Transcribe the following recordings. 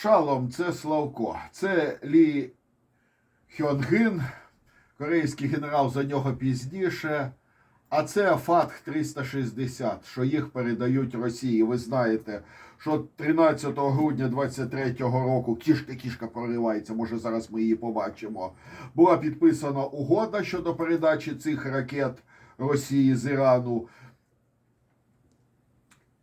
Шалом це Славко. Це Лі Хьонгин, корейський генерал за нього пізніше. А це ФАТХ 360, що їх передають Росії. Ви знаєте, що 13 грудня 23-го року кішка-кішка проривається, може зараз ми її побачимо. Була підписана угода щодо передачі цих ракет Росії з Ірану.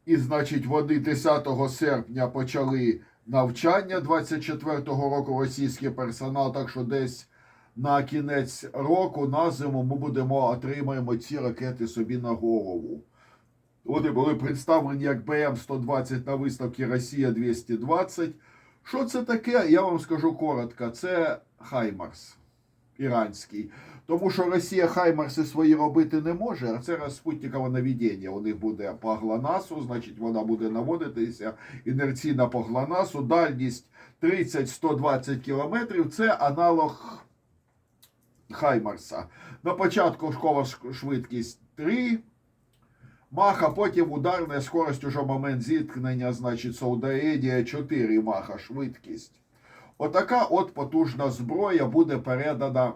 І, значить, вони 10 серпня почали навчання 24-го року російський персонал, так що десь на кінець року на зиму ми будемо отримаємо ці ракети собі на голову. Вони були представлені як БМ-120 на виставці Росія 220. Що це таке? Я вам скажу коротко. Це Хаймарс іранський. Тому що Росія Хаймарси свої робити не може, а це розпутникове наведення. У них буде по значить вона буде наводитися інерційна по ГЛОНАССу. Дальність 30-120 кілометрів. Це аналог Хаймарса. На початку школа швидкість 3. Маха, потім ударна скорость уже момент зіткнення, значить, Саудаедія 4 маха швидкість. Отака от потужна зброя буде передана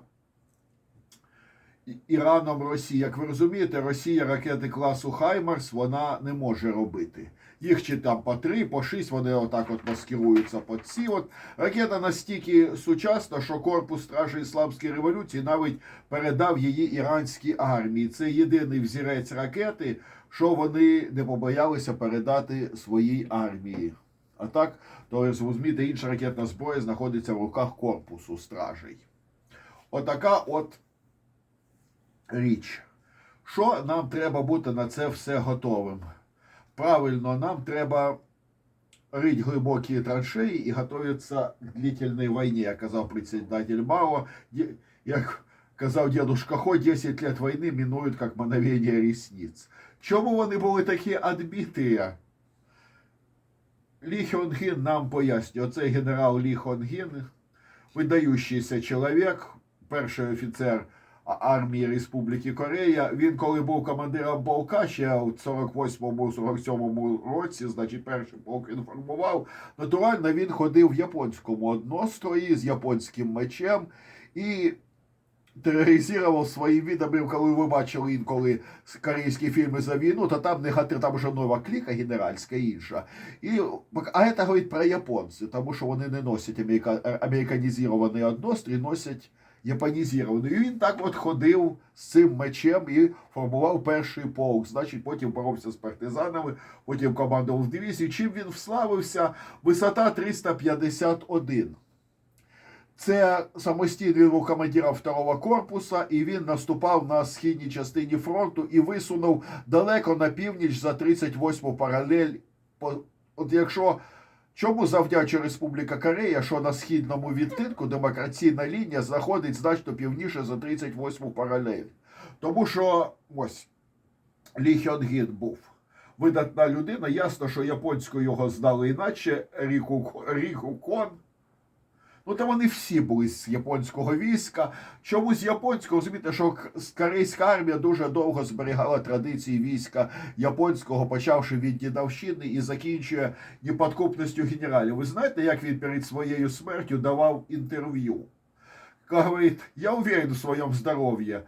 Іраном Росії. Як ви розумієте, Росія ракети класу Хаймарс вона не може робити. Їх чи там по три, по шість, вони отак от маскируються під ці. От ракета настільки сучасна, що корпус Стражі Ісламської революції навіть передав її іранській армії. Це єдиний взірець ракети, що вони не побоялися передати своїй армії. А так, то розумієте, інша ракетна зброя знаходиться в руках корпусу стражей. Отака от річ. Що нам треба бути на це все готовим? Правильно, нам треба рить глибокі траншеї і готуватися к длительній війні, як казав председатель Мао. Як казав дедушка Хо, 10 лет війни минують як мановення рісниць. Чому вони були такі відбиті? Лі Хьонгін нам пояснює. Оцей генерал Лі Хьонгін, видаючийся чоловік, перший офіцер армії Республіки Корея. Він, коли був командиром полка, ще в 48-47 році, значить, перший полк він формував. Натурально він ходив в японському однострої з японським мечем і тероризував своїм видом, коли ви бачили інколи корейські фільми за війну, то там негатив, там вже нова кліка генеральська інша. І, а це говорить про японців, тому що вони не носять америка, американізований однострій, носять японізований. І він так от ходив з цим мечем і формував перший полк. Значить, потім боровся з партизанами, потім командував в дивізії. Чим він вславився? Висота 351. Це самостійний був командиром второго корпуса, і він наступав на східній частині фронту і висунув далеко на північ за 38 паралель. От якщо чому завдячує Республіка Корея, що на східному відтинку демокраційна лінія знаходить значно півніше за 38 паралель. Тому що ось Лі Хьонгін був видатна людина. Ясно, що японську його знали іначе Ріку, Ріку Кон. Ну, та вони всі були з японського війська. Чому з японського? Розумієте, що корейська армія дуже довго зберігала традиції війська японського, почавши від дідовщини і закінчує неподкупністю генералів. Ви знаєте, як він перед своєю смертю давав інтерв'ю? Говорить, я уверен в своєму здоровье.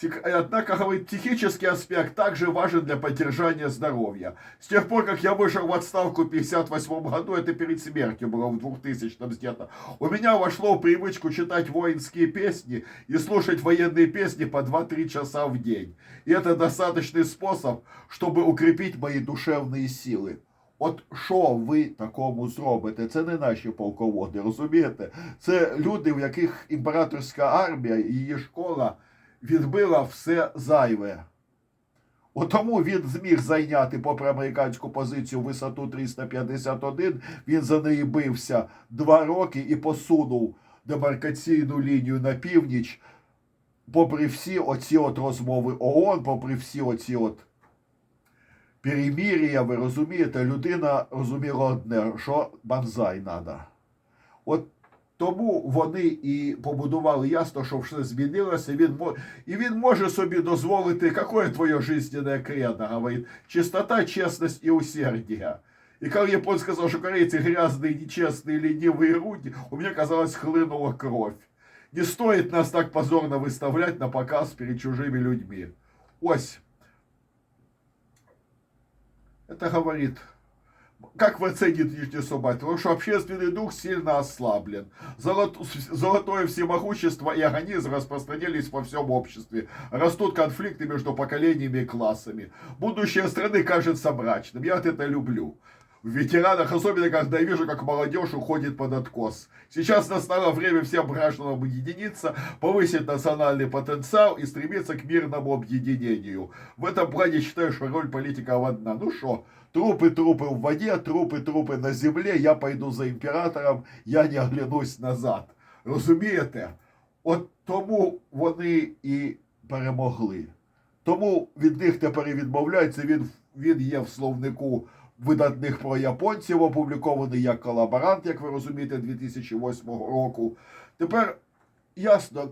Сек- Однако, говорит, психический аспект также важен для поддержания здоровья. С тех пор, как я вышел в отставку в 58 году, это перед смертью было в 2000 где-то, у меня вошло в привычку читать воинские песни и слушать военные песни по 2-3 часа в день. И это достаточный способ, чтобы укрепить мои душевные силы. От що ви такому зробите? Це не наші полководи, розумієте? Це люди, в яких імператорська армія і її школа Відбила все зайве. От тому він зміг зайняти, попри американську позицію, висоту 351. Він за неї бився два роки і посунув демаркаційну лінію на північ, попри всі оці от розмови ООН, попри всі оці от перемір'я, ви розумієте, людина розуміла одне, що банзай треба. От тому вони і побудували ясно, що все змінилося. Він мо- і він може собі дозволити, яке твоє жизненне кредо, говорить, чистота, чесність і усердя. И когда японец сказал, что корейцы грязные, нечестные, ленивые руки, у меня, казалось, хлынула кровь. Не стоит нас так позорно выставлять на показ перед чужими людьми. Ось. Это говорит как вы оцените Нижний Собать? Потому что общественный дух сильно ослаблен. Золот- Золотое всемогущество и организм распространились по всем обществе. Растут конфликты между поколениями и классами. Будущее страны кажется мрачным. Я вот это люблю В ветеранах, особенно когда я вижу, как молодежь уходит под откос. Сейчас настало время всем гражданам объединиться, повысить национальный потенциал и стремиться к мирному объединению. В этом плане считаю, что роль политика одна. Ну что, трупы, трупы в воде, трупы, трупы на земле, я пойду за імператором, я не оглянусь назад. Розумієте? От тому вони і перемогли. Тому від них тепер і відмовляються. Він, він є в словнику Видатних про японців, опублікований як колаборант, як ви розумієте, 2008 року. Тепер ясно,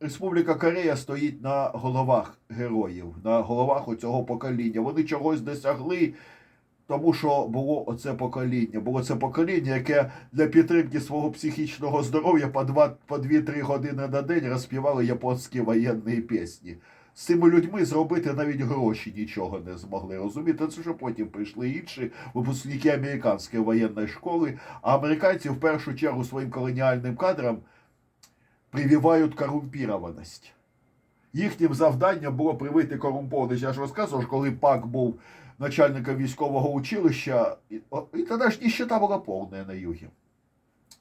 Республіка Корея стоїть на головах героїв, на головах оцього покоління. Вони чогось досягли. Тому що було оце покоління. Було це покоління, яке для підтримки свого психічного здоров'я по 2 по 2-3 години на день розпівали японські воєнні пісні. З цими людьми зробити навіть гроші нічого не змогли. Розумієте, це вже потім прийшли інші випускники американської воєнної школи. А американці в першу чергу своїм колоніальним кадрам прививають корумпірованість. Їхнім завданням було привити корумпованість. Я ж розказував, коли Пак був начальником військового училища, і тоді ж ніщета була повна на югі.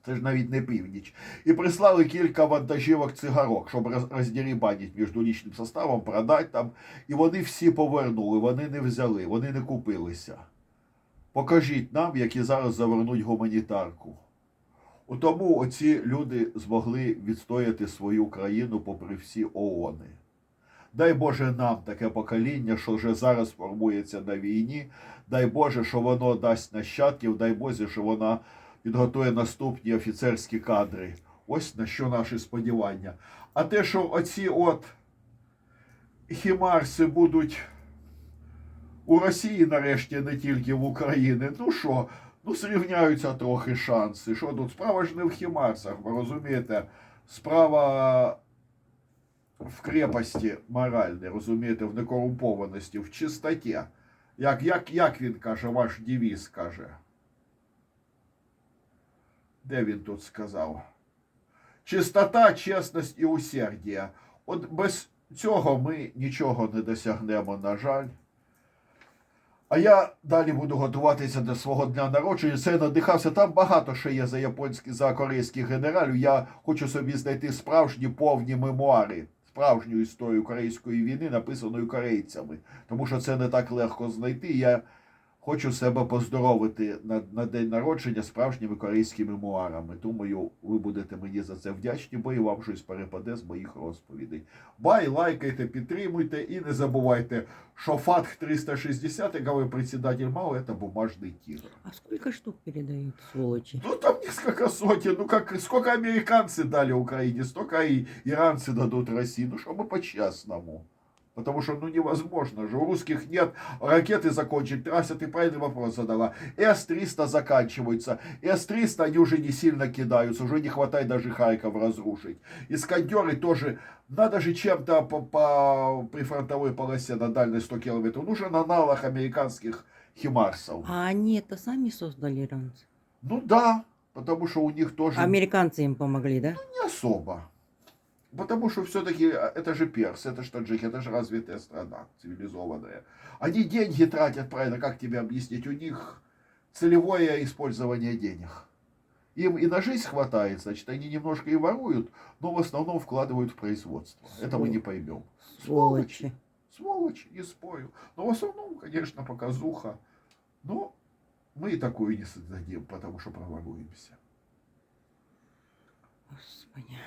Це ж навіть не північ. І прислали кілька вантажівок цигарок, щоб роз- між лічним составом, продати там. І вони всі повернули, вони не взяли, вони не купилися. Покажіть нам, які зараз завернуть гуманітарку. У Тому оці люди змогли відстояти свою країну попри всі ООНи. Дай Боже нам таке покоління, що вже зараз формується на війні. Дай Боже, що воно дасть нащадків, дай Боже, що вона підготує наступні офіцерські кадри. Ось на що наші сподівання. А те, що оці от хімарси будуть у Росії нарешті, не тільки в Україні, ну що, ну зрівняються трохи шанси. Що тут? Справа ж не в хімарсах, ви розумієте? Справа в крепості моральній, розумієте, в некорумпованості, в чистоті. Як, як, як він каже, ваш девіз каже? Де він тут сказав? Чистота, чесність і усердя. От без цього ми нічого не досягнемо, на жаль. А я далі буду готуватися до свого дня народження. Це надихався. Там багато що є за японських, за корейських генералів. Я хочу собі знайти справжні повні мемуари, справжню історію корейської війни, написаної корейцями. Тому що це не так легко знайти. Я хочу себе поздоровити на, на день народження справжніми корейськими мемуарами. Думаю, ви будете мені за це вдячні, бо і вам щось перепаде з моїх розповідей. Бай, лайкайте, підтримуйте і не забувайте, що ФАТХ 360, як говорив председатель МАО, це бумажний тигр. А сколько штук передают, сволочи? Ну там несколько сотен, ну как сколько американцы дали Украине, столько и иранцы дадут России. Ну чтобы по-честному. Потому что, ну, невозможно же. У русских нет. Ракеты закончить. Трасса, ты правильный вопрос задала. С-300 заканчиваются. С-300 они уже не сильно кидаются. Уже не хватает даже Харьков разрушить. Искандеры тоже. Надо же чем-то по, по прифронтовой полосе на дальность 100 километров. Нужен аналог американских химарсов. А они это сами создали иранцы? Ну да, потому что у них тоже Американцы им помогли, да? не особо. Потому что все-таки это же перс, это же таджики, это же развитая страна, цивилизованная. Они деньги тратят, правильно, как тебе объяснить? У них целевое использование денег. Им и на жизнь хватает, значит, они немножко и воруют, но в основном вкладывают в производство. Это мы не поймем. Сволочи. Сволочи, не спорю. Но в основном, конечно, показуха. Но мы и такую не создадим, потому что проворуемся. Господи.